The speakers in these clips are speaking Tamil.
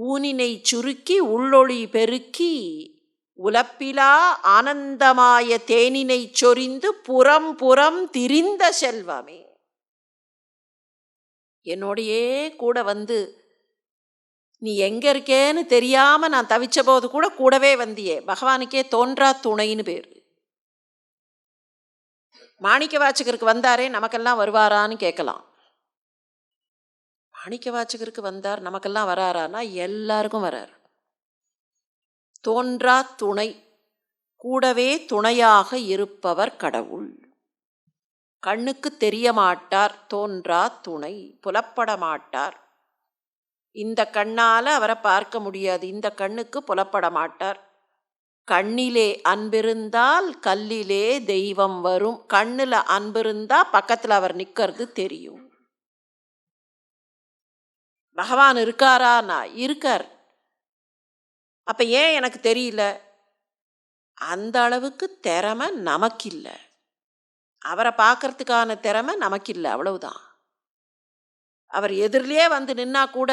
ஊனினை சுருக்கி உள்ளொளி பெருக்கி உலப்பிலா ஆனந்தமாய தேனினை சொரிந்து புறம் புறம் திரிந்த செல்வமே. என்னோடையே கூட வந்து நீ எங்க இருக்கேன்னு தெரியாம நான் தவிச்ச போது கூட கூடவே வந்தியே. பகவானுக்கே தோன்றா துணைன்னு பேர். மாணிக்க வாச்சகருக்கு வந்தாரே நமக்கெல்லாம் வருவாரான்னு கேட்கலாம். மாணிக்க வாச்சகருக்கு வந்தார் நமக்கெல்லாம் வராரான்னா எல்லாருக்கும் வரார். தோன்றா துணை கூடவே துணையாக இருப்பவர் கடவுள். கண்ணுக்கு தெரிய மாட்டார் தோன்றா துணை புலப்பட மாட்டார் இந்த கண்ணால் அவரை பார்க்க முடியாது இந்த கண்ணுக்கு புலப்பட மாட்டார் கண்ணிலே அன்பிருந்தால் கல்லிலே தெய்வம் வரும் கண்ணில் அன்பிருந்தால் பக்கத்தில் அவர் நிற்கிறது தெரியும். பகவான் இருக்காரானா இருக்கார். அப்போ ஏன் எனக்கு தெரியல? அந்த அளவுக்கு திறமை நமக்கு இல்லை அவரை பார்க்கறதுக்கான திறமை நமக்கு இல்லை அவ்வளவுதான். அவர் எதிரிலே வந்து நின்னா கூட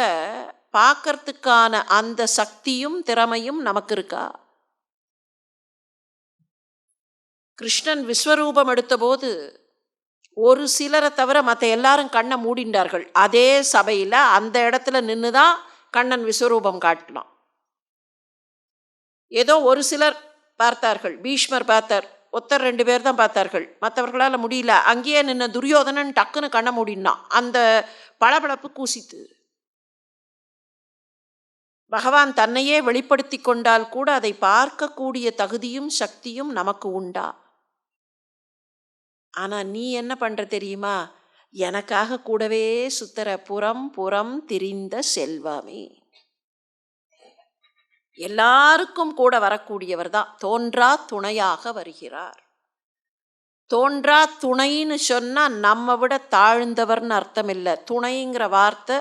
பார்க்கறதுக்கான அந்த சக்தியும் திறமையும் நமக்கு இருக்கா? கிருஷ்ணன் விஸ்வரூபம் எடுத்தபோது ஒரு சிலரை தவிர மற்ற எல்லாரும் கண்ணை மூடிண்டார்கள். அதே சபையில் அந்த இடத்துல நின்று தான் கண்ணன் விஸ்வரூபம் காட்டலாம் ஏதோ ஒரு சிலர் பார்த்தார்கள். பீஷ்மர் பார்த்தார். ஒத்தர் ரெண்டு பேர் தான் பார்த்தார்கள். மற்றவர்களால் முடியல. அங்கேயே நின்ன துரியோதனன் டக்குன்னு கண்ணை மூடினான். அந்த பளபளப்பு கூசித்து. பகவான் தன்னையே வெளிப்படுத்தி கொண்டால் கூட அதை பார்க்கக்கூடிய தகுதியும் சக்தியும் நமக்கு உண்டா? ஆனால் நீ என்ன பண்ணுற தெரியுமா? எனக்காக கூடவே சுத்தர புறம் புறம் திரிந்த செல்வாமி. எல்லாருக்கும் கூட வரக்கூடியவர் தான். தோன்றா துணையாக வருகிறார். தோன்றா துணைன்னு சொன்னால் நம்ம விட தாழ்ந்தவர்னு அர்த்தம் இல்லை துணைங்கிற வார்த்தை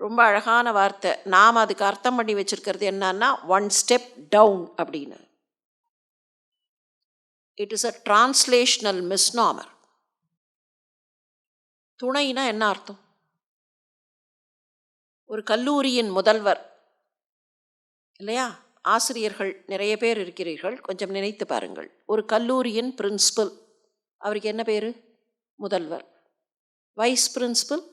ரொம்ப அழகான வார்த்தை. நாம் அதுக்கு அர்த்தம் பண்ணி வச்சுருக்கிறது என்னன்னா ஒன் ஸ்டெப் டவுன் அப்படின்னு. It is a translational misnomer துணைனா என்ன அர்த்தம்? ஒரு கல்லூரியின் முதல்வர் இல்லையா? ஆசிரியர்கள் நிறைய பேர் இருக்கிறீர்கள் கொஞ்சம் நினைத்து பாருங்கள். ஒரு கல்லூரியின் பிரின்சிபல் அவருக்கு என்ன பேர்? முதல்வர். Vice principal?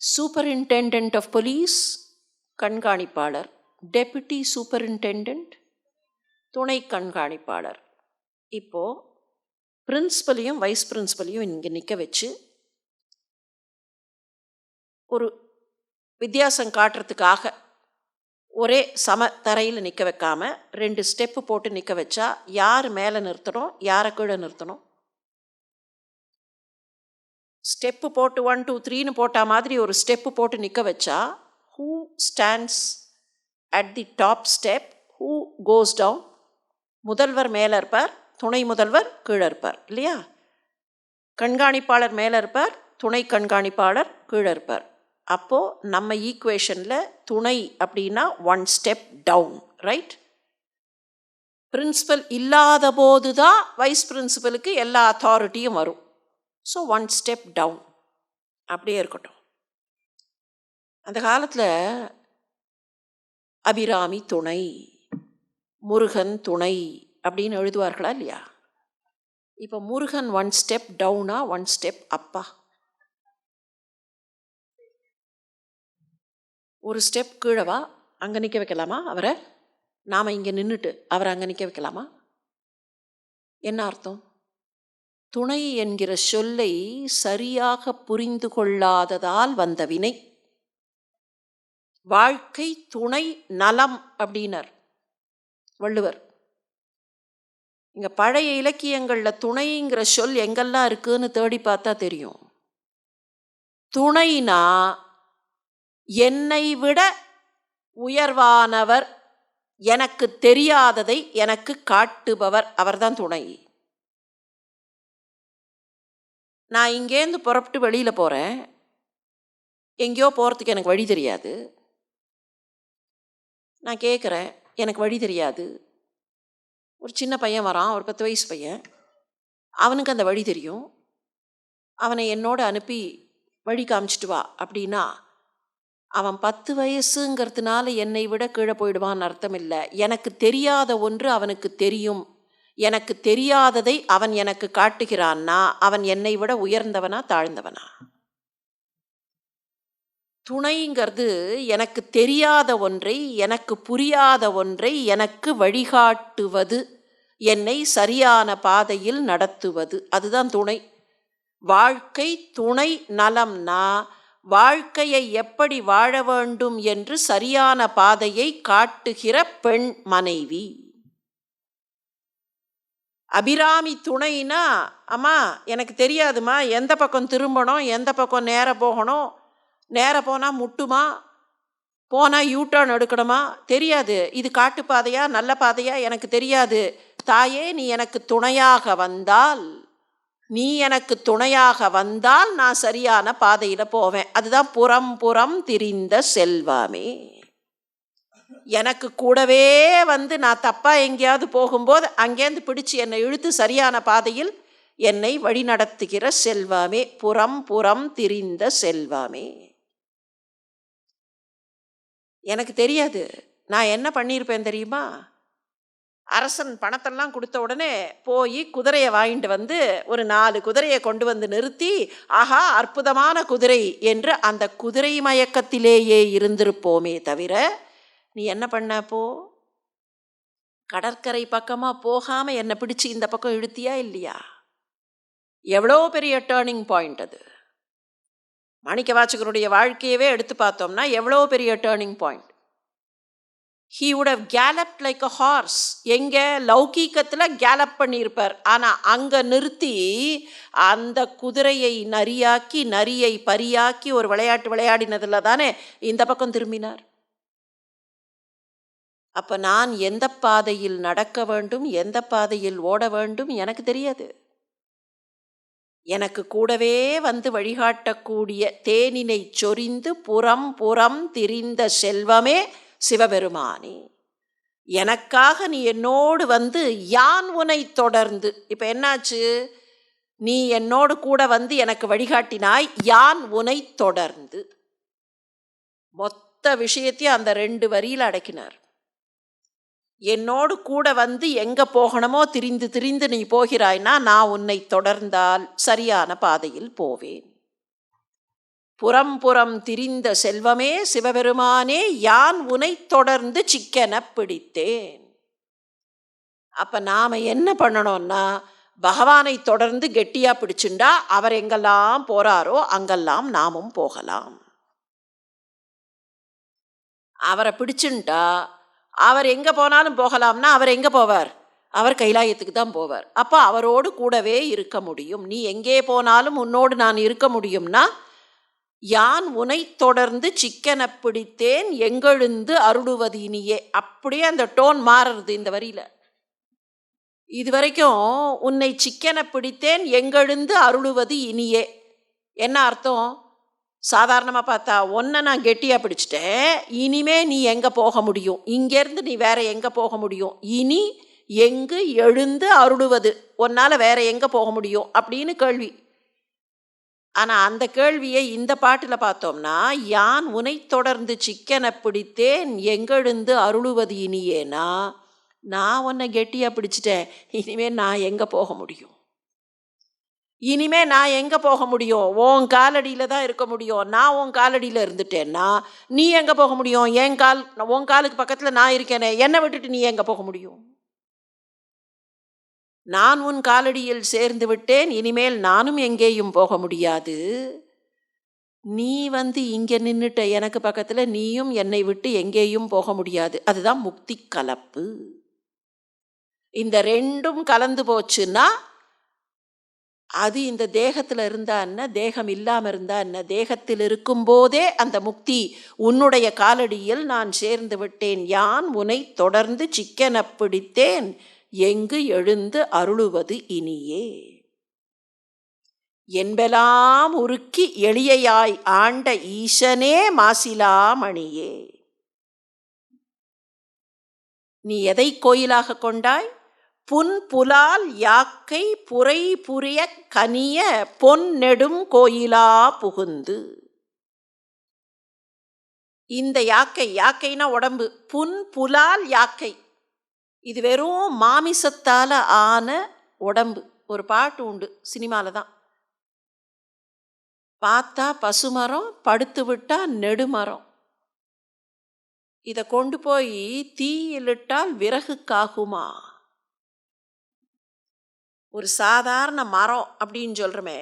Superintendent of police கண்காணிப்பாளர். டெபுட்டி சூப்பரிண்டெண்டன்ட் துணை கண்காணிப்பாளர். இப்போது பிரின்ஸ்பலையும் வைஸ் பிரின்ஸ்பலையும் இங்கே நிற்க வச்சு ஒரு வித்தியாசம் காட்டுறதுக்காக ஒரே சம தரையில் நிற்க வைக்காமல் ரெண்டு ஸ்டெப்பு போட்டு நிற்க வச்சா யார் மேலே நிறுத்தணும் யாரை கீழே நிறுத்தணும்? ஸ்டெப்பு போட்டு ஒன் டூ த்ரீன்னு போட்டால் மாதிரி ஒரு ஸ்டெப்பு போட்டு நிற்க வச்சா who stands at the top step who goes down முதல்வர் மேலே இருப்பார் துணை முதல்வர் கீழே இருப்பார் இல்லையா? கண்காணிப்பாளர் மேலே இருப்பார் துணை கண்காணிப்பாளர் கீழே இருப்பார். அப்போது நம்ம ஈக்குவேஷனில் துணை அப்படின்னா one step down right principal இல்லாத போது தான் வைஸ் பிரின்சிபலுக்கு எல்லா அத்தாரிட்டியும் வரும். ஸோ ஒன் ஸ்டெப் டவுன் அப்படியே இருக்கட்டும். அந்த காலத்தில் அபிராமி துணை. முருகன் துணை அப்படின்னு எழுதுவார்களா இல்லையா? இப்போ முருகன் ஒன் ஸ்டெப் டவுனா ஒன் ஸ்டெப் அப்பா ஒரு ஸ்டெப் கீழவா அங்கே நிற்க வைக்கலாமா அவரை? நாம் இங்கே நின்றுட்டு அவரை அங்கே நிற்க வைக்கலாமா? என்ன அர்த்தம்? துணை என்கிற சொல்லை சரியாக புரிந்து கொள்ளாததால் வந்த வினை. வாழ்க்கை துணை நலம் அப்படின்னர். வள்ளுவர். இங்கே பழைய இலக்கியங்களில் துணைங்கிற சொல் எங்கெல்லாம் இருக்குன்னு தேடி பார்த்தா தெரியும். துணைனா என்னை விட உயர்வானவர் எனக்கு தெரியாததை எனக்கு காட்டுபவர் அவர்தான் துணை. நான் இங்கேருந்து புறப்பட்டு வெளியில் போகிறேன் எங்கேயோ போகிறதுக்கு எனக்கு வழி தெரியாது. நான் கேட்குறேன் எனக்கு வழி தெரியாது. ஒரு சின்ன பையன் வரான் ஒரு பத்து வயசு பையன். அவனுக்கு அந்த வழி தெரியும். அவனை என்னோட அனுப்பி வழி காமிச்சிட்டு வா அப்படின்னா அவன் பத்து வயசுங்கிறதுனால என்னை விட கீழே போயிடுவான்னு அர்த்தம் இல்லை. எனக்கு தெரியாத ஒன்று அவனுக்கு தெரியும். எனக்கு தெரியாததை அவன் எனக்கு காட்டுகிறான்னா அவன் என்னை விட உயர்ந்தவனா தாழ்ந்தவனா? துணைங்கிறது எனக்கு தெரியாத ஒன்றை எனக்கு புரியாத ஒன்றை எனக்கு வழிகாட்டுவது என்னை சரியான பாதையில் நடத்துவது. அதுதான் துணை. வாழ்க்கை துணை நலம்னா வாழ்க்கையை எப்படி வாழ வேண்டும் என்று சரியான பாதையை காட்டுகிற பெண் மனைவி. அபிராமி துணைனா அம்மா எனக்கு தெரியாதுமா எந்த பக்கம் திரும்பணும் எந்த பக்கம் நேர போகணும் நேர போனால் முட்டுமா? போனால் யூட்டர்ன் எடுக்கணுமா? தெரியாது. இது காட்டு பாதையா நல்ல பாதையா? எனக்கு தெரியாது. தாயே நீ எனக்கு துணையாக வந்தால் நீ எனக்கு துணையாக வந்தால் நான் சரியான பாதையில் போவேன். அதுதான் புறம் புறம் திரிந்த செல்வாமே. எனக்கு கூடவே வந்து நான் தப்பாக எங்கேயாவது போகும்போது அங்கேருந்து பிடிச்சி என்னை இழுத்து சரியான பாதையில் என்னை வழிநடத்துகிற செல்வாமே. புறம் புறம் திரிந்த செல்வாமே. எனக்கு தெரியாது. நான் என்ன பண்ணியிருப்பேன் தெரியுமா? அரசன் பணத்தெல்லாம் கொடுத்த உடனே போய் குதிரையை வாங்கிட்டு வந்து ஒரு நாலு குதிரையை கொண்டு வந்து நிறுத்தி ஆஹா அற்புதமான குதிரை என்று அந்த குதிரை மயக்கத்திலேயே இருந்திருப்போமே தவிர நீ என்ன பண்ண போ கடற்கரை பக்கமாக போகாமல் என்னை பிடிச்சி இந்த பக்கம் இழுத்தியா இல்லையா? எவ்வளோ பெரிய டேர்னிங் பாயிண்ட் அது. மாணிக்க வாச்சகருடைய வாழ்க்கையவே எடுத்து பார்த்தோம்னா எவ்வளோ பெரிய turning point he would have galloped like a horse எங்கே? லௌகீகத்தில் கேலப் பண்ணியிருப்பார். ஆனால் அங்கே நிறுத்தி அந்த குதிரையை நரியாக்கி நரியை பரியாக்கி ஒரு விளையாட்டு விளையாடினதில் தானே இந்த பக்கம் திரும்பினார். அப்போ நான் எந்த பாதையில் நடக்க வேண்டும் எந்த பாதையில் ஓட வேண்டும் எனக்கு தெரியாது. எனக்கு கூடவே வந்து வழிகாட்டக்கூடிய தேனினை சொரிந்து புறம் புறம் திரிந்த செல்வமே சிவபெருமானே. எனக்காக நீ என்னோடு வந்து யான் உனை தொடர்ந்து இப்போ என்னாச்சு? நீ என்னோடு கூட வந்து எனக்கு வழிகாட்டினாய் யான் உனை தொடர்ந்து. மொத்த விஷயத்தையும் அந்த ரெண்டு வரியில் அடக்கினார். என்னோடு கூட வந்து எங்கே போகணுமோ திரிந்து திரிந்து நீ போகிறாய்னா நான் உன்னை தொடர்ந்தால் சரியான பாதையில் போவேன். புறம் புறம் திரிந்த செல்வமே சிவபெருமானே யான் உனை தொடர்ந்து சிக்கன பிடித்தேன். அப்போ நாம் என்ன பண்ணணும்னா பகவானை தொடர்ந்து கெட்டியாக பிடிச்சுண்டா அவர் எங்கெல்லாம் போகிறாரோ அங்கெல்லாம் நாமும் போகலாம். அவரை பிடிச்சுண்டா அவர் எங்கே போனாலும் போகலாம்னா அவர் எங்கே போவார்? அவர் கைலாயத்துக்கு தான் போவார். அப்போ அவரோடு கூடவே இருக்க முடியும். நீ எங்கே போனாலும் உன்னோடு நான் இருக்க முடியும்னா யான் உனை தொடர்ந்து சிக்கனை பிடித்தேன் எங்கெழுந்து அருளுவது இனியே அப்படியே அந்த டோன் மாறுறது இந்த வரியில். இது வரைக்கும் உன்னை சிக்கனை பிடித்தேன் எங்கெழுந்து அருளுவது இனியே. என்ன அர்த்தம்? சாதாரணமாக பார்த்தா ஒன்றை நான் கெட்டியாக பிடிச்சிட்டேன். இனிமே நீ எங்கே போக முடியும்? இங்கேருந்து நீ வேற எங்கே போக முடியும்? இனி எங்கு எழுந்து அருளுவது உன்னால் வேற எங்கே போக முடியும்? அப்படின்னு கேள்வி. ஆனால் அந்த கேள்வியை இந்த பாட்டில் பார்த்தோம்னா யான் உனை தொடர்ந்து சிக்கனை பிடித்தேன் எங்கெழுந்து அருளுவது இனியேனா? நான் உன்னை கெட்டியாக பிடிச்சிட்டேன். இனிமேல் நான் எங்கே போக முடியும்? இனிமே நான் எங்கே போக முடியும்? உன் காலடியில் தான் இருக்க முடியும். நான் உன் காலடியில் இருந்துட்டேன்னா நீ எங்கே போக முடியும்? என் கால் உன் காலுக்கு பக்கத்தில் நான் இருக்கேனே என்னை விட்டுட்டு நீ எங்கே போக முடியும்? நான் உன் காலடியில் சேர்ந்து விட்டேன் இனிமேல் நானும் எங்கேயும் போக முடியாது. நீ வந்து இங்கே நின்றுட்ட எனக்கு பக்கத்தில் நீயும் என்னை விட்டு எங்கேயும் போக முடியாது. அதுதான் முக்தி கலப்பு. இந்த ரெண்டும் கலந்து போச்சுன்னா அது இந்த தேகத்தில் இருந்தா என்ன? தேகம் இல்லாமல் இருந்தா என்ன? தேகத்தில் இருக்கும்போதே அந்த முக்தி உன்னுடைய காலடியில் நான் சேர்ந்து விட்டேன். யான் உனை தொடர்ந்து சிக்கன பிடித்தேன்? எங்கு எழுந்து அருளுவது இனியே? என்பெல்லாம் உருக்கி எளியையாய் ஆண்ட ஈசனே மாசிலாமணியே நீ எதை கோயிலாக கொண்டாய்? புன் புலால் யாக்கை புரை புரிய கனிய பொன் நெடும் கோயிலா புகுந்து. இந்த யாக்கை யாக்கைனா உடம்பு. புன் புலால் யாக்கை. இது வெறும் மாமிசத்தால் ஆன உடம்பு. ஒரு பாட்டு உண்டு சினிமாவில் தான். பார்த்தா பசுமரம் படுத்து விட்டா நெடுமரம். இதை கொண்டு போய் தீயிலிட்டால் விறகுக்காகுமா ஒரு சாதாரண மரம் அப்படின்னு சொல்கிறோமே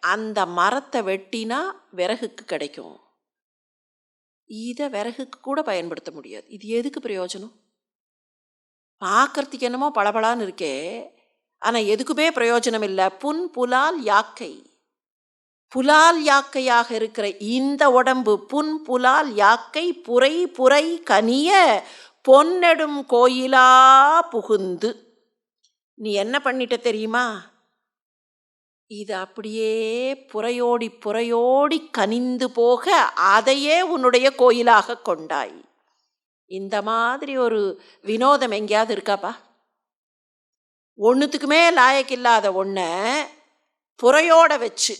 அந்த மரத்தை வெட்டினா விறகுக்கு கிடைக்கும். இதை விறகுக்கு கூட பயன்படுத்த முடியாது. இது எதுக்கு பிரயோஜனம்? பார்க்கறதுக்கு என்னமோ பளபளான்னு இருக்கே. ஆனால் எதுக்குமே பிரயோஜனம் இல்லை. புன் புலால் யாக்கை. புலால் யாக்கையாக இருக்கிற இந்த உடம்பு புன் புலால் யாக்கை புரை புரை கனிய பொன்னெடும் கோயிலா புகுந்து நீ என்ன பண்ணிட்ட தெரியுமா? இது அப்படியே புறையோடி புறையோடி கனிந்து போக அதையே உன்னுடைய கோயிலாக கொண்டாய். இந்த மாதிரி ஒரு வினோதம் எங்கேயாவது இருக்காப்பா? ஒன்றுத்துக்குமே லாயக்கில்லாத ஒன்றை புறையோட வச்சு.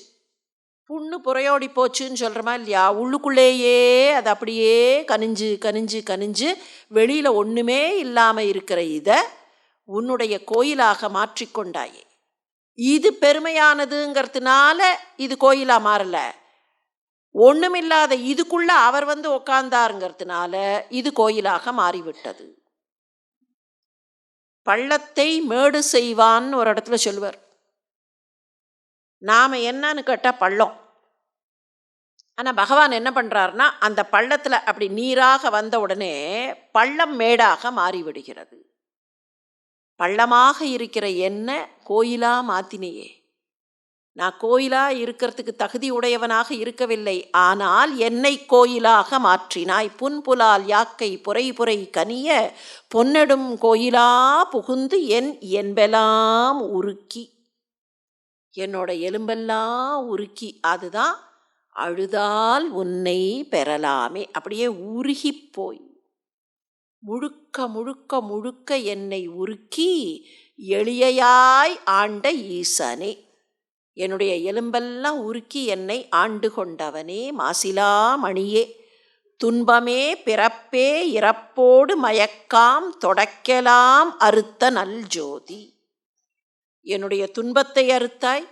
புண்ணு புறையோடி போச்சுன்னு சொல்கிறோமா இல்லையா? உள்ளுக்குள்ளேயே அது அப்படியே கனிஞ்சு கனிஞ்சு கனிஞ்சு வெளியில் ஒன்றுமே இல்லாமல் இருக்கிற இதை உன்னுடைய கோயிலாக மாற்றிக்கொண்டாயே இது பெருமையானதுங்கிறதுனால இது கோயிலாக மாறல. ஒன்றுமில்லாத இதுக்குள்ள அவர் வந்து உக்காந்தாருங்கிறதுனால இது கோயிலாக மாறிவிட்டது. பள்ளத்தை மேடு செய்வான்னு ஒரு இடத்துல சொல்லுவார். நாம் என்னன்னு கேட்டால் பள்ளம். ஆனால் பகவான் என்ன பண்ணுறாருனா அந்த பள்ளத்தில் அப்படி நீராக வந்த உடனே பள்ளம் மேடாக மாறிவிடுகிறது. பள்ளமாக இருக்கிற என்ன கோயிலா மாத்தினையே? நான் கோயிலா இருக்கிறதுக்கு தகுதி உடையவனாக இருக்கவில்லை. ஆனால் என்னை கோயிலாக மாற்றினாய். புன்புலால் யாக்கை புரை புரை கனிய பொன்னெடும் கோயிலா புகுந்து என் என்பெல்லாம் உருக்கி. என்னோட எலும்பெல்லாம் உருக்கி. அதுதான் அழுதால் உன்னை பெறலாமே. அப்படியே உருகி போய் முழுக்க முழுக்க முழுக்க என்னை உருக்கி எளியாய் ஆண்ட ஈசனே. என்னுடைய எலும்பெல்லாம் உருக்கி என்னை ஆண்டு கொண்டவனே மாசிலா மணியே. துன்பமே பிறப்பே இறப்போடு மயக்காம் தொடக்கலாம் அறுத்த நல் ஜோதி. என்னுடைய துன்பத்தை அறுத்தாய்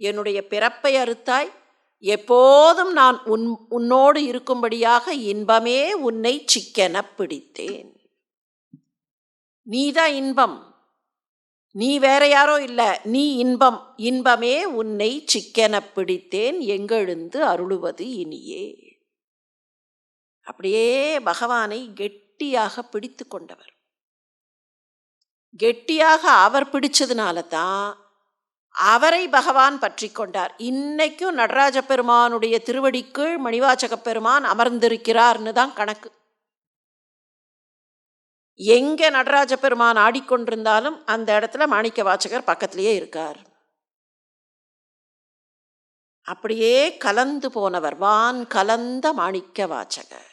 என்னுடைய பிறப்பை அறுத்தாய் எப்போதும் நான் உன் உன்னோடு இருக்கும்படியாக இன்பமே உன்னை சிக்கென பிடித்தேன். நீதான் இன்பம். நீ வேற யாரோ இல்லை நீ இன்பம். இன்பமே உன்னை சிக்கென பிடித்தேன் எங்கெழுந்து அருளுவது இனியே. அப்படியே பகவானை கெட்டியாக பிடித்து கொண்டவர். கெட்டியாக அவர் பிடிச்சதுனால தான் அவரை பகவான் பற்றி கொண்டார். இன்னைக்கும் நடராஜ பெருமானுடைய திருவடிக்குள் மணிவாச்சக பெருமான் அமர்ந்திருக்கிறார்னு தான் கணக்கு. எங்கே நடராஜ பெருமான் ஆடிக்கொண்டிருந்தாலும் அந்த இடத்துல மாணிக்க வாச்சகர் பக்கத்திலேயே இருக்கார். அப்படியே கலந்து போனவர் வான் கலந்த மாணிக்க வாச்சகர்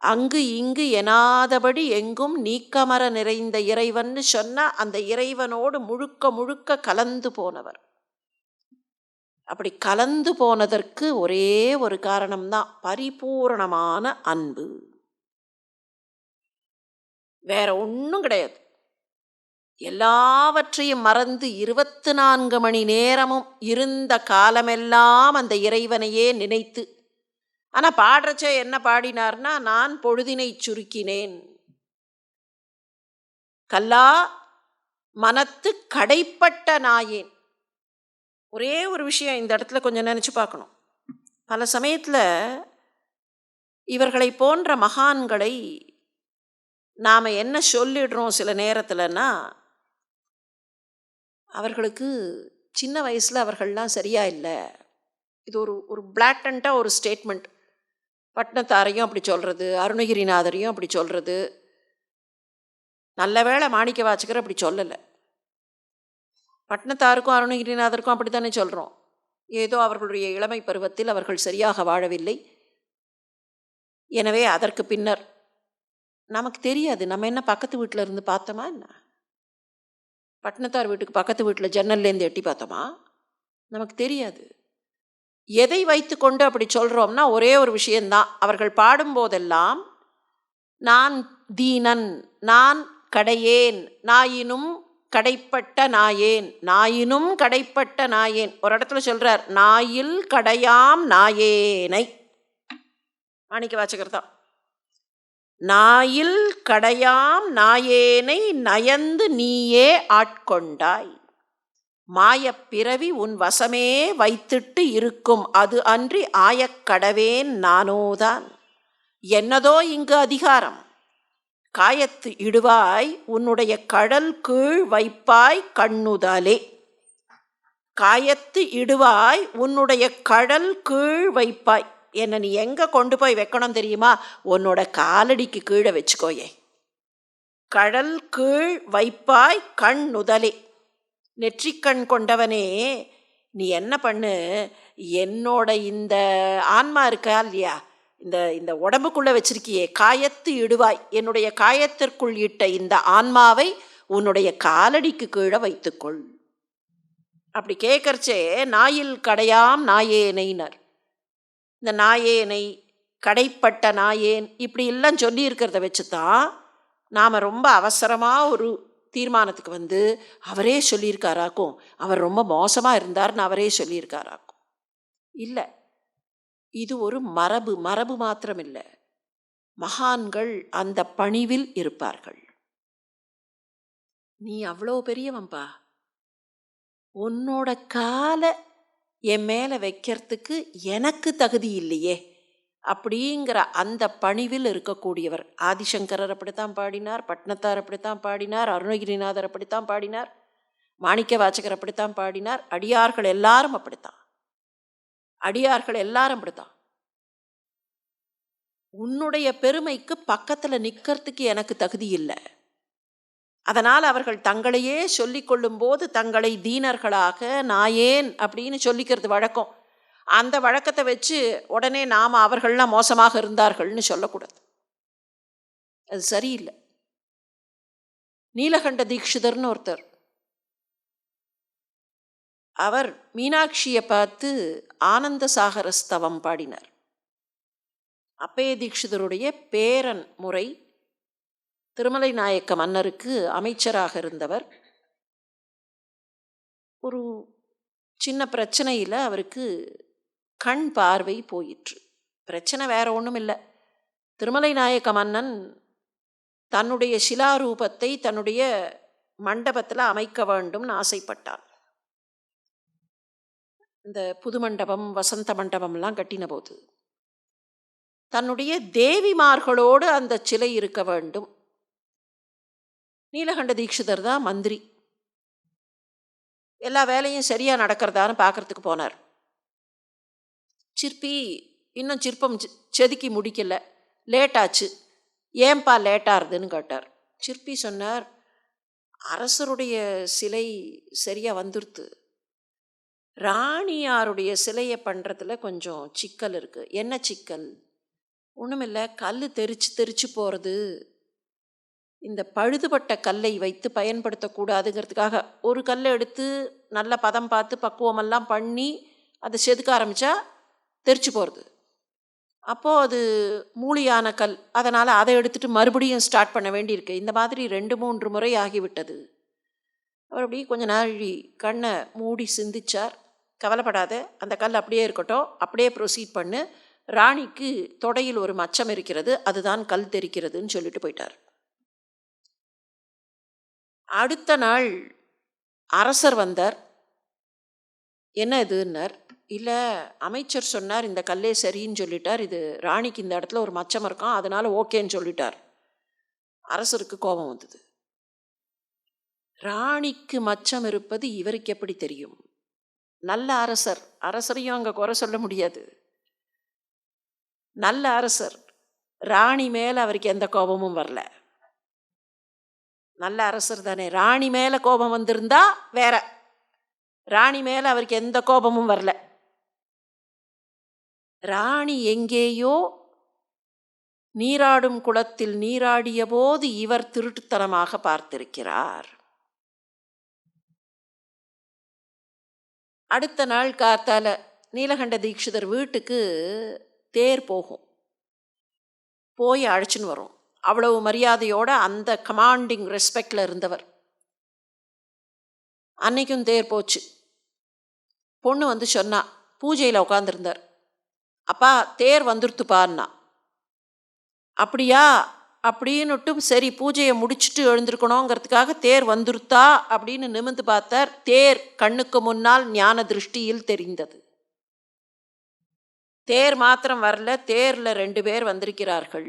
அங்கு இங்கு எனாதபடி எங்கும் நீக்கமர நிறைந்த இறைவன்னு சொன்ன அந்த இறைவனோடு முழுக்க முழுக்க கலந்து போனவர். அப்படி கலந்து போனதற்கு ஒரே ஒரு காரணம்தான் பரிபூரணமான அன்பு. வேற ஒன்றும் கிடையாது. எல்லாவற்றையும் மறந்து இருபத்து நான்கு மணி நேரமும் இருந்த காலமெல்லாம் அந்த இறைவனையே நினைத்து ஆனால் பாடுறச்ச என்ன பாடினார்னா நான் பொழுதினை சுருக்கினேன். கல்லா மனத்து கடைப்பட்ட நாயேன். ஒரே ஒரு விஷயம் இந்த இடத்துல கொஞ்சம் நினச்சி பார்க்கணும். பல சமயத்தில் இவர்களை போன்ற மகான்களை நாம் என்ன சொல்லிடுறோம் சில நேரத்தில்னா அவர்களுக்கு சின்ன வயசில் அவர்கள்லாம் சரியாக இல்லை. இது ஒரு ஒரு பிளாட்டண்ட்டாக ஒரு ஸ்டேட்மெண்ட் பட்னத்தாரையும் அப்படி சொல்கிறது அருணகிரிநாதரையும் அப்படி சொல்கிறது நல்ல வேளை மாணிக்க வாச்சகர் அப்படி சொல்லலை. பட்னத்தாருக்கும் அருணகிரிநாதருக்கும் அப்படி தானே சொல்கிறோம் ஏதோ அவர்களுடைய இளமை பருவத்தில் அவர்கள் சரியாக வாழவில்லை. எனவே அதற்கு பின்னர் நமக்கு தெரியாது. நம்ம என்ன பக்கத்து வீட்டில் இருந்து பார்த்தோமா என்ன? பட்னத்தார் வீட்டுக்கு பக்கத்து வீட்டில் ஜன்னல்லேருந்து எட்டி பார்த்தோமா? நமக்கு தெரியாது. எதை வைத்துக்கொண்டு அப்படி சொல்கிறோம்னா ஒரே ஒரு விஷயந்தான் அவர்கள் பாடும்போதெல்லாம் நான் தீனன் நான் கடையேன் நாயினும் கடைப்பட்ட நாயேன் நாயினும் கடைப்பட்ட நாயேன். ஒரு இடத்துல சொல்கிறார் நாயில் கடையாம் நாயேனை. மாணிக்க வாச்சகர் தான். நாயில் கடையாம் நாயேனை நயந்து நீயே ஆட்கொண்டாய். மாயப்பிறவி உன் வசமே வைத்திட்டு இருக்கும் அது அன்றி ஆயக்கடவேன் நானோதான். என்னதோ இங்கு அதிகாரம். காயத்து இடுவாய் உன்னுடைய கடல் கீழ் வைப்பாய் கண்ணுதலே. காயத்து இடுவாய் உன்னுடைய கடல் கீழ் வைப்பாய். என்னை நீ எங்கே கொண்டு போய் வைக்கணும் தெரியுமா? உன்னோட காலடிக்கு கீழே வச்சுக்கோயே கடல் கீழ் வைப்பாய் கண் நுதலே நெற்றிக்கண் கொண்டவனே நீ என்ன பண்ணு? என்னோட இந்த ஆன்மா இருக்கா இல்லையா? இந்த இந்த உடம்புக்குள்ளே வச்சிருக்கியே காயத்து இடுவாய். என்னுடைய காயத்திற்குள் இட்ட இந்த ஆன்மாவை உன்னுடைய காலடிக்கு கீழே வைத்துக்கொள். அப்படி கேட்கறச்சே நாயில் கடையாம் நாயேனைனர் இந்த நாயேனை கடைப்பட்ட நாயேன் இப்படி எல்லாம் சொல்லியிருக்கிறத வச்சு தான் நாம் ரொம்ப அவசரமாக ஒரு தீர்மானத்துக்கு வந்து அவரே சொல்லியிருக்காராக்கும். அவர் ரொம்ப மோசமாக இருந்தார்னு அவரே சொல்லியிருக்காராக்கும். இல்லை. இது ஒரு மரபு மரபு மாத்திரம் இல்லை மகான்கள் அந்த பணிவில் இருப்பார்கள். நீ அவ்வளோ பெரியவன்பா உன்னோட காலை என் மேலே வைக்கிறதுக்கு எனக்கு தகுதி இல்லையே. அப்படிங்கிற அந்த பணிவில் இருக்கக்கூடியவர். ஆதிசங்கரர் அப்படித்தான் பாடினார் பட்னத்தார் அப்படித்தான் பாடினார் அருணகிரிநாதர் அப்படித்தான் பாடினார் மாணிக்க வாச்சகர் அப்படித்தான் பாடினார் அடியார்கள் எல்லாரும் அப்படித்தான். அடியார்கள் எல்லாரும் அப்படித்தான். உன்னுடைய பெருமைக்கு பக்கத்தில் நிற்கிறதுக்கு எனக்கு தகுதி இல்லை. அதனால் அவர்கள் தங்களையே சொல்லிக்கொள்ளும் போது தங்களை தீனர்களாக நாயேன் அப்படின்னு சொல்லிக்கிறது வழக்கம். அந்த வழக்கத்தை வச்சு உடனே நாம் அவர்கள்லாம் மோசமாக இருந்தார்கள்னு சொல்லக்கூடாது. அது சரியில்லை. நீலகண்ட தீக்ஷிதர்னு ஒருத்தர். அவர் மீனாட்சியை பார்த்து ஆனந்த சாகர ஸ்தவம் பாடினார். அப்பய தீக்ஷிதருடைய பேரன் முறை திருமலை நாயக்க மன்னருக்கு அமைச்சராக இருந்தவர். ஒரு சின்ன பிரச்சனையில் அவருக்கு கண் பார்வை போயிற்று. பிரச்சனை வேற ஒன்றும் இல்லை திருமலை நாயக்க மன்னன் தன்னுடைய சிலாரூபத்தை தன்னுடைய மண்டபத்தில் அமைக்க வேண்டும்னு ஆசைப்பட்டான் இந்த புது மண்டபம் வசந்த மண்டபம்லாம் கட்டின போது தன்னுடைய தேவிமார்களோடு அந்த சிலை இருக்க வேண்டும். நீலகண்ட தீட்சிதர் தான் மந்திரி. எல்லா வேலையும் சரியாக நடக்கிறதான்னு பார்க்கறதுக்கு போனார். சிற்பி இன்னும் சிற்பம் செதுக்கி முடிக்கல. லேட்டாச்சு. ஏன்பா லேட்டாகுதுன்னு கேட்டார். சிற்பி சொன்னார் அரசருடைய சிலை சரியாக வந்துருத்து. ராணியாருடைய சிலையை பண்ணுறதுல கொஞ்சம் சிக்கல் இருக்குது என்ன சிக்கல்? ஒன்றுமில்லை கல் தெரிச்சு தெரிச்சு போகிறது இந்த பழுதுபட்ட கல்லை வைத்து பயன்படுத்தக்கூடாதுங்கிறதுக்காக ஒரு கல்லை எடுத்து நல்ல பதம் பார்த்து பக்குவமெல்லாம் பண்ணி அதை செதுக்க ஆரம்பித்தா தெரிச்சு போகிறது அப்போது அது மூலியான கல். அதனால் அதை எடுத்துகிட்டு மறுபடியும் ஸ்டார்ட் பண்ண வேண்டியிருக்கு. இந்த மாதிரி ரெண்டு மூன்று முறை ஆகிவிட்டது. அவர் அப்படி கொஞ்ச நாள் கண்ணை மூடி சிந்திச்சார். கவலைப்படாத அந்த கல் அப்படியே இருக்கட்டும். அப்படியே ப்ரொசீட் பண்ணு. ராணிக்கு தொடையில் ஒரு மச்சம் இருக்கிறது. அதுதான் கல் தெரிக்கிறதுன்னு சொல்லிட்டு போயிட்டார். அடுத்த நாள் அரசர் வந்தார். என்ன இதுன்னார்? இல்லை அமைச்சர் சொன்னார் இந்த கல்லே சரின்னு சொல்லிட்டார். இது ராணிக்கு இந்த இடத்துல ஒரு மச்சம் இருக்கும் அதனால் ஓகேன்னு சொல்லிட்டார். அரசருக்கு கோபம் வந்தது. ராணிக்கு மச்சம் இருப்பது இவருக்கு எப்படி தெரியும்? நல்ல அரசர் அரசரையும் அங்கே குறை சொல்ல முடியாது. நல்ல அரசர் ராணி மேலே அவருக்கு எந்த கோபமும் வரல. நல்ல அரசர் தானே. ராணி மேலே கோபம் வந்திருந்தா வேற. ராணி மேலே அவருக்கு எந்த கோபமும் வரல. ராணி எங்கேயோ நீராடும் குளத்தில் நீராடிய போது இவர் திருட்டுத்தனமாக பார்த்திருக்கிறார். அடுத்த நாள் காத்தால நீலகண்ட தீட்சிதர் வீட்டுக்கு தேர் போகும். போய் அழைச்சின்னு வரும். அவ்வளவு மரியாதையோட அந்த கமாண்டிங் ரெஸ்பெக்டில் இருந்தவர். அன்னைக்கும் தேர் போச்சு. பொண்ணு வந்து சொன்னா பூஜையில் உட்காந்துருந்தார் அப்பா தேர் வந்துருத்துப்பான்னா அப்படியா? அப்படின்னுட்டும் சரி பூஜையை முடிச்சுட்டு எழுந்திருக்கணுங்கிறதுக்காக தேர் வந்துருத்தா? அப்படின்னு நிமிந்து பார்த்தார் தேர் கண்ணுக்கு முன்னால் ஞான திருஷ்டியில் தெரிந்தது. தேர் மாத்திரம் வரல தேரில் ரெண்டு பேர் வந்திருக்கிறார்கள்.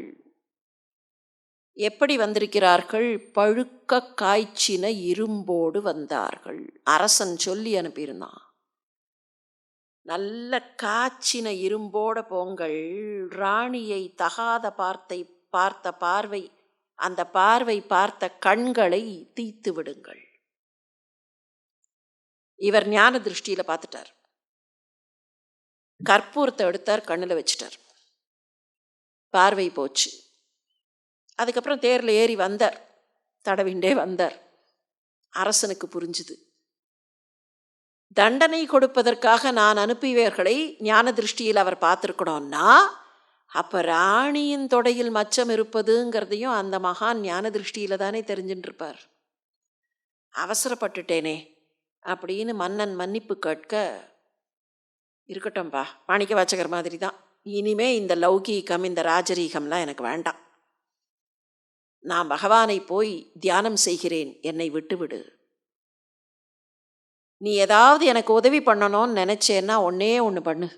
எப்படி வந்திருக்கிறார்கள்? பழுக்க காய்ச்சின இரும்போடு வந்தார்கள். அரசன் சொல்லி அனுப்பியிருந்தான். நல்ல காய்ச்சின இரும்போட போங்கள். ராணியை தகாத பார்த்தை பார்த்த பார்வை அந்த பார்வை பார்த்த கண்களை தீத்து விடுங்கள். இவர் ஞான திருஷ்டியில் பார்த்துட்டார். கற்பூரத்தை எடுத்தார் கண்ணில் வச்சிட்டார். பார்வை போச்சு. அதுக்கப்புறம் தேரில் ஏறி வந்தார். தடவிண்டே வந்தார். அரசனுக்கு புரிஞ்சுது. தண்டனை கொடுப்பதற்காக நான் அனுப்பியவர்களை ஞான திருஷ்டியில் அவர் பார்த்துருக்கணும்னா அப்போ ராணியின் தொடையில் மச்சம் இருப்பதுங்கிறதையும் அந்த மகான் ஞான திருஷ்டியில் தானே தெரிஞ்சுட்டு இருப்பார் அவசரப்பட்டுட்டேனே அப்படின்னு மன்னன் மன்னிப்பு கேட்க இருக்கட்டும்பா மாணிக்க வாச்சகர் மாதிரி தான் இனிமே இந்த லௌகீகம் இந்த ராஜரீகம்லாம் எனக்கு வேண்டாம். நான் பகவானை போய் தியானம் செய்கிறேன் என்னை விட்டுவிடு. நீ ஏதாவது எனக்கு உதவி பண்ணணும்னு நினச்சேன்னா ஒன்னே ஒன்று பண்ணு.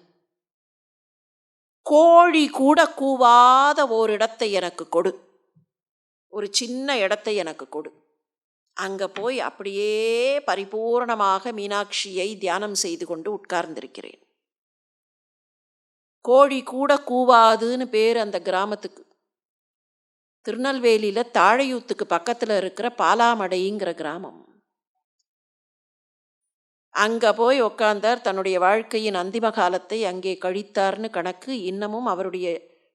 கோழி கூட கூவாத ஒரு இடத்தை எனக்கு கொடு. ஒரு சின்ன இடத்தை எனக்கு கொடு. அங்கே போய் அப்படியே பரிபூர்ணமாக மீனாட்சியை தியானம் செய்து கொண்டு உட்கார்ந்திருக்கிறேன். கோழி கூட கூவாதுன்னு பேர் அந்த கிராமத்துக்கு. திருநெல்வேலியில் தாழையூத்துக்கு பக்கத்தில் இருக்கிற பாலாமடைங்கிற கிராமம். அங்கே போய் உக்காந்தார் தன்னுடைய வாழ்க்கையின் அந்திம காலத்தை அங்கே கழித்தார்னு கணக்கு இன்னமும் அவருடைய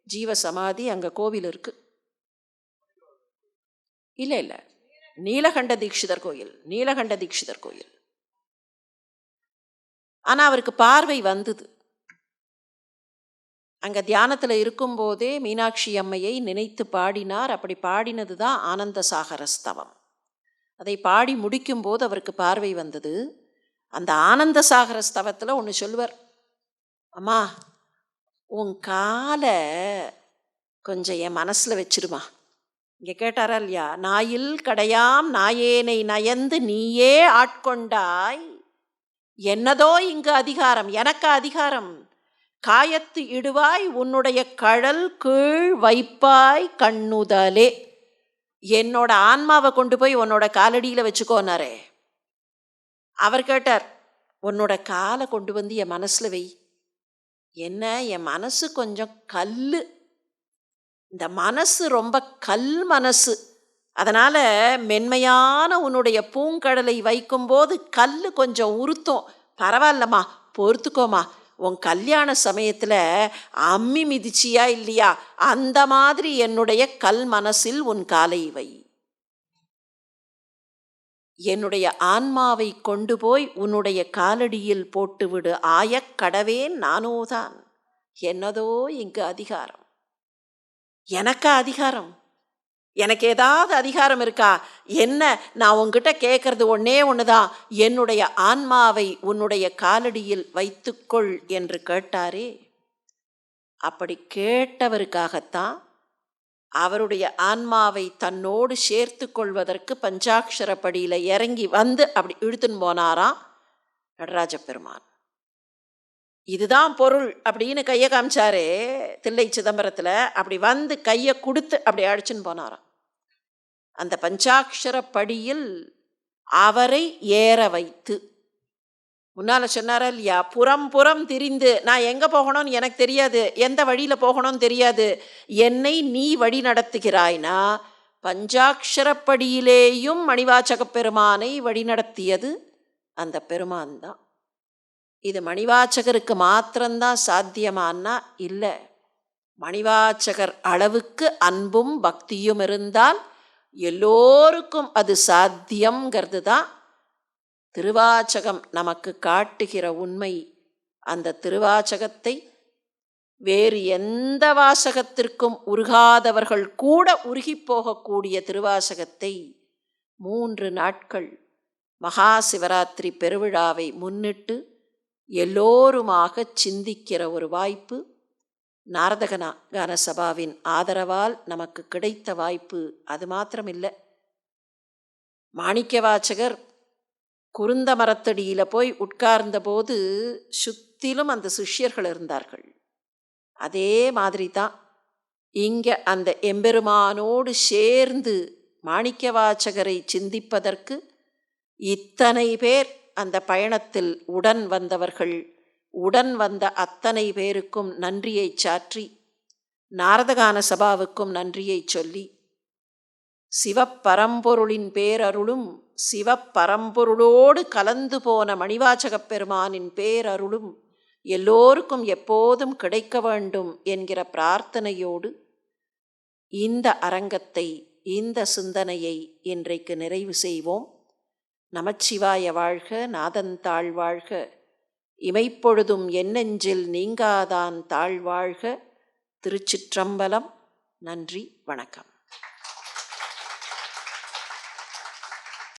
ஜீவ சமாதி அங்கே கோவில் இருக்கு. இல்லை இல்லை. நீலகண்ட தீட்சிதர் கோயில் நீலகண்ட தீட்சிதர் கோயில். ஆனால் அவருக்கு பார்வை வந்தது. அங்கே தியானத்தில் இருக்கும்போதே மீனாட்சி அம்மையை நினைத்து பாடினார். அப்படி பாடினது தான் ஆனந்த சாகரஸ்தவம். அதை பாடி முடிக்கும்போது அவருக்கு பார்வை வந்தது. அந்த ஆனந்த சாகர ஸ்தவத்தில் ஒன்று சொல்லுவார். அம்மா உன் காலை கொஞ்சம் என் மனசில் வச்சிருமா. இங்கே கேட்டாரா இல்லையா? நாயில் கடையாம் நாயேனை நயந்து நீயே ஆட்கொண்டாய். என்னதோ இங்கு அதிகாரம் எனக்கு அதிகாரம். காயத்து இடுவாய் உன்னுடைய கழல் கீழ் வைப்பாய் கண்ணுதலே. என்னோட ஆன்மாவை கொண்டு போய் உன்னோட காலடியில் வச்சுக்கோனாரே. அவர் கேட்டார் உன்னோட காலை கொண்டு வந்து என் மனசில் வை. என்ன என் மனசு கொஞ்சம் கல் இந்த மனசு ரொம்ப கல் மனசு. அதனால் மென்மையான உன்னுடைய பூங்கடலை வைக்கும்போது கல் கொஞ்சம் உறுத்தும். பரவாயில்லம்மா பொறுத்துக்கோமா உன் கல்யாண சமயத்தில் அம்மி மிதிச்சியா இல்லையா? அந்த மாதிரி என்னுடைய கல் மனசில் உன் காலை வை. என்னுடைய ஆன்மாவை கொண்டு போய் உன்னுடைய காலடியில் போட்டுவிடு. ஆயக் கடவேன் நானோதான். என்னதோ இங்கு அதிகாரம். எனக்கா அதிகாரம். எனக்கு ஏதாவது அதிகாரம் இருக்கா? என்ன? நான் உங்ககிட்ட கேட்கறது ஒன்னே தான் என்னுடைய ஆன்மாவை உன்னுடைய காலடியில் வைத்துக்கொள் என்று கேட்டாரே. அப்படி கேட்டவருக்காகத்தான் அவருடைய ஆன்மாவை தன்னோடு சேர்த்து கொள்வதற்கு பஞ்சாட்சர படியில் இறங்கி வந்து அப்படி இழுத்துன்னு போனாராம் நடராஜ பெருமான் இதுதான் பொருள் அப்படின்னு கையை காமிச்சாரே தில்லை சிதம்பரத்தில். அப்படி வந்து கையை கொடுத்து அப்படி அழைச்சின்னு போனாராம். அந்த பஞ்சாட்சர படியில் அவரை ஏற வைத்து. முன்னால் சொன்னாரா இல்லையா? புறம் புறம் திரிந்து நான் எங்கே போகணும்னு எனக்கு தெரியாது. எந்த வழியில் போகணும்னு தெரியாது. என்னை நீ வழி நடத்துகிறாய்னா பஞ்சாட்சரப்படியிலேயும் மணிவாச்சக பெருமானை வழிநடத்தியது அந்த பெருமான் தான். இது மணிவாச்சகருக்கு மாத்திரம்தான் சாத்தியமானா? இல்லை. மணிவாச்சகர் அளவுக்கு அன்பும் பக்தியும் இருந்தால் எல்லோருக்கும் அது சாத்தியங்கிறது தான் திருவாச்சகம் நமக்கு காட்டுகிற உண்மை. அந்த திருவாச்சகத்தை வேறு எந்த வாசகத்திற்கும் உருகாதவர்கள் கூட உருகிப் போகக்கூடிய திருவாசகத்தை மூன்று நாட்கள் மகா சிவராத்திரி பெருவிழாவை முன்னிட்டு எல்லோருமாக சிந்திக்கிற ஒரு வாய்ப்பு நாரதகனா சபாவின் ஆதரவால் நமக்கு கிடைத்த வாய்ப்பு அது மாத்திரமில்லை. மாணிக்க வாசகர் குருந்த மரத்தடியில் போய் உட்கார்ந்தபோது சுத்திலும் அந்த சிஷ்யர்கள் இருந்தார்கள். அதே மாதிரி தான் இங்கே அந்த எம்பெருமானோடு சேர்ந்து மாணிக்க சிந்திப்பதற்கு இத்தனை பேர் அந்த பயணத்தில் உடன் வந்தவர்கள் உடன் வந்த அத்தனை பேருக்கும் நன்றியை சாற்றி நாரதகான சபாவுக்கும் நன்றியை சொல்லி சிவப்பரம்பொருளின் பேரருளும் சிவப்பரம்பொருளோடு கலந்து போன மணிவாச்சகப் பெருமானின் பேரருளும் எல்லோருக்கும் எப்போதும் கிடைக்க வேண்டும் என்கிற பிரார்த்தனையோடு இந்த அரங்கத்தை இந்த சிந்தனையை இன்றைக்கு நிறைவு செய்வோம். நமச்சிவாய வாழ்க நாதந்தாள் வாழ்க. இமைப்பொழுதும் என்னெஞ்சில் நீங்காதான் தாழ்வாழ்க. திருச்சிற்றம்பலம். நன்றி. வணக்கம்.